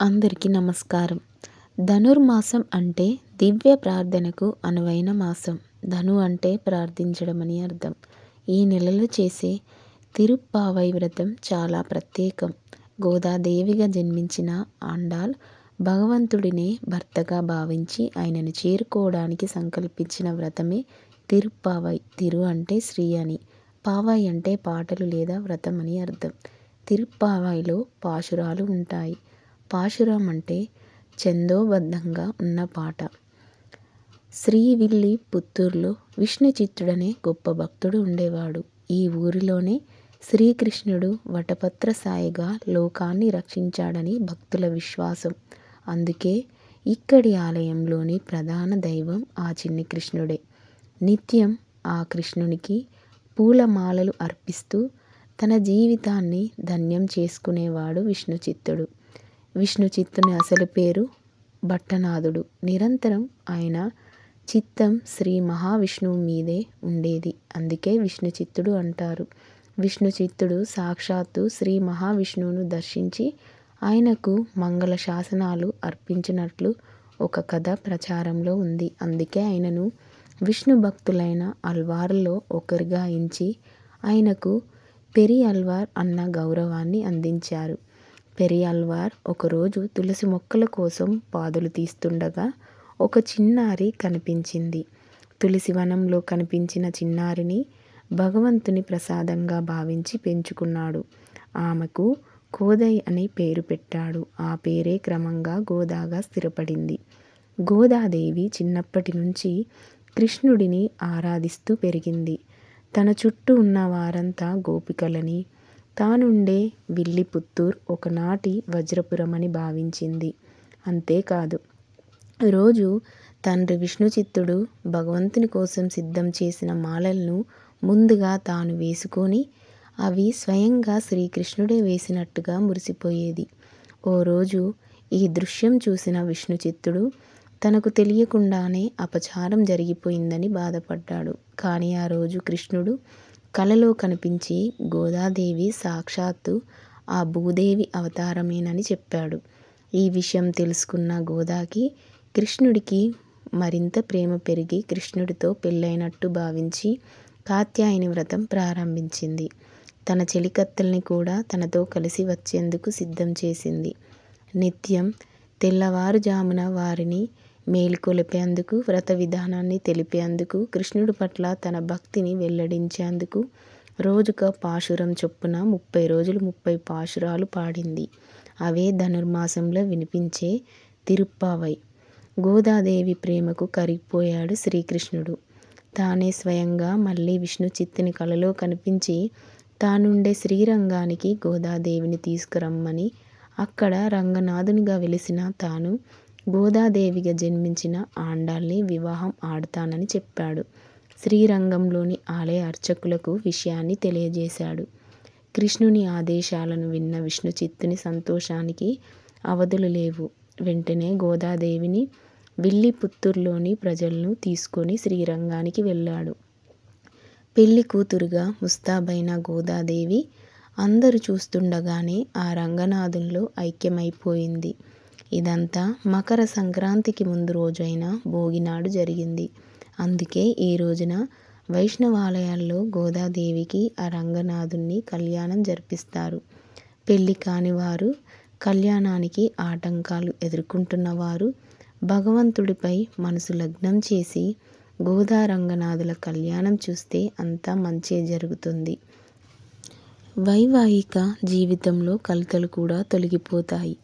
అందరికీ నమస్కారం. ధనుర్మాసం అంటే దివ్య ప్రార్థనకు అనువైన మాసం. ధను అంటే ప్రార్థించడం అని అర్థం. ఈ నెలలో చేసే తిరుప్పావై వ్రతం చాలా ప్రత్యేకం. గోదాదేవిగా జన్మించిన ఆండాల్ భగవంతుడినే భర్తగా భావించి ఆయనను చేరుకోవడానికి సంకల్పించిన వ్రతమే తిరుప్పావై. తిరు అంటే శ్రీ అని పావై అంటే పాటలు లేదా వ్రతం అని అర్థం. తిరుప్పావైలో పాశురాలు ఉంటాయి. పాశురం అంటే ఛందోబద్ధంగా ఉన్న పాట. శ్రీవిల్లి పుత్తూరులో విష్ణు చిత్తుడనే గొప్ప భక్తుడు ఉండేవాడు. ఈ ఊరిలోనే శ్రీకృష్ణుడు వటపత్ర సాయిగా లోకాన్ని రక్షించాడని భక్తుల విశ్వాసం. అందుకే ఇక్కడి ఆలయంలోని ప్రధాన దైవం ఆ చిన్ని కృష్ణుడే. నిత్యం ఆ కృష్ణునికి పూలమాలలు అర్పిస్తూ తన జీవితాన్ని ధన్యం చేసుకునేవాడు విష్ణుచిత్తుడు. విష్ణు చిత్తుని అసలు పేరు భట్టనాథుడు. నిరంతరం ఆయన చిత్తం శ్రీ మహావిష్ణువు మీదే ఉండేది. అందుకే విష్ణు చిత్తుడు అంటారు. విష్ణు చిత్తుడు సాక్షాత్తు శ్రీ మహావిష్ణువును దర్శించి ఆయనకు మంగళ శాసనాలు అర్పించినట్లు ఒక కథ ప్రచారంలో ఉంది. అందుకే ఆయనను విష్ణు భక్తులైన అల్వార్లో ఒకరిగా ఎంచి ఆయనకు పెరి అల్వార్ అన్న గౌరవాన్ని అందించారు. పెరియాళ్వార్ ఒకరోజు తులసి మొక్కల కోసం పాదులు తీస్తుండగా ఒక చిన్నారి కనిపించింది. తులసి వనంలో కనిపించిన చిన్నారిని భగవంతుని ప్రసాదంగా భావించి పెంచుకున్నాడు. ఆమెకు కోదయ్ అనే పేరు పెట్టాడు. ఆ పేరే క్రమంగా గోదాగా స్థిరపడింది. గోదాదేవి చిన్నప్పటి నుంచి కృష్ణుడిని ఆరాధిస్తూ పెరిగింది. తన చుట్టూ ఉన్న వారంతా గోపికలని తానుండే విల్లిపుత్తూర్ ఒకనాటి వజ్రపురమని భావించింది. అంతేకాదు రోజు తండ్రి విష్ణుచిత్తుడు భగవంతుని కోసం సిద్ధం చేసిన మాలలను ముందుగా తాను వేసుకొని అవి స్వయంగా శ్రీకృష్ణుడే వేసినట్టుగా మురిసిపోయేది. ఓ రోజు ఈ దృశ్యం చూసిన విష్ణుచిత్తుడు తనకు తెలియకుండానే అపచారం జరిగిపోయిందని బాధపడ్డాడు. కానీ ఆ రోజు కృష్ణుడు కలలో కనిపించి గోదాదేవి సాక్షాత్తు ఆ భూదేవి అవతారమేనని చెప్పాడు. ఈ విషయం తెలుసుకున్న గోదాకి కృష్ణుడికి మరింత ప్రేమ పెరిగి కృష్ణుడితో పెళ్ళైనట్టు భావించి కాత్యాయని వ్రతం ప్రారంభించింది. తన చెలికత్తల్ని కూడా తనతో కలిసి వచ్చేందుకు సిద్ధం చేసింది. నిత్యం తెల్లవారుజామున వారిని మేలుకొలిపేందుకు వ్రత విధానాన్ని తెలిపేందుకు కృష్ణుడి పట్ల తన భక్తిని వెల్లడించేందుకు రోజుక పాశురం చొప్పున ముప్పై రోజులు ముప్పై పాశురాలు పాడింది. అవే ధనుర్మాసంలో వినిపించే తిరుప్పావై. గోదాదేవి ప్రేమకు కరిగిపోయాడు శ్రీకృష్ణుడు. తానే స్వయంగా మళ్ళీ విష్ణు చిత్తిని కలలో కనిపించి తానుండే శ్రీరంగానికి గోదాదేవిని తీసుకురమ్మని అక్కడ రంగనాథునిగా వెలిసిన తాను గోదాదేవిగా జన్మించిన ఆండాల్ని వివాహం ఆడతానని చెప్పాడు. శ్రీరంగంలోని ఆలయ అర్చకులకు విషయాన్ని తెలియజేశాడు. కృష్ణుని ఆదేశాలను విన్న విష్ణు చిత్తుని సంతోషానికి అవధులు లేవు. వెంటనే గోదాదేవిని విల్లిపుత్తూరులోని ప్రజలను తీసుకొని శ్రీరంగానికి వెళ్ళాడు. పెళ్ళి కూతురుగా ముస్తాబైన గోదాదేవి అందరూ చూస్తుండగానే ఆ రంగనాథంలో ఐక్యమైపోయింది. ఇదంతా మకర సంక్రాంతికి ముందు రోజైన భోగినాడు జరిగింది. అందుకే ఈ రోజున వైష్ణవాలయాల్లో గోదాదేవికి ఆ రంగనాథుని కళ్యాణం జరిపిస్తారు. పెళ్ళి కాని వారు కళ్యాణానికి ఆటంకాలు ఎదుర్కొంటున్న వారు భగవంతుడిపై మనసు లగ్నం చేసి గోదా రంగనాథుల కళ్యాణం చూస్తే అంతా మంచే జరుగుతుంది. వైవాహిక జీవితంలో కలతలు కూడా తొలగిపోతాయి.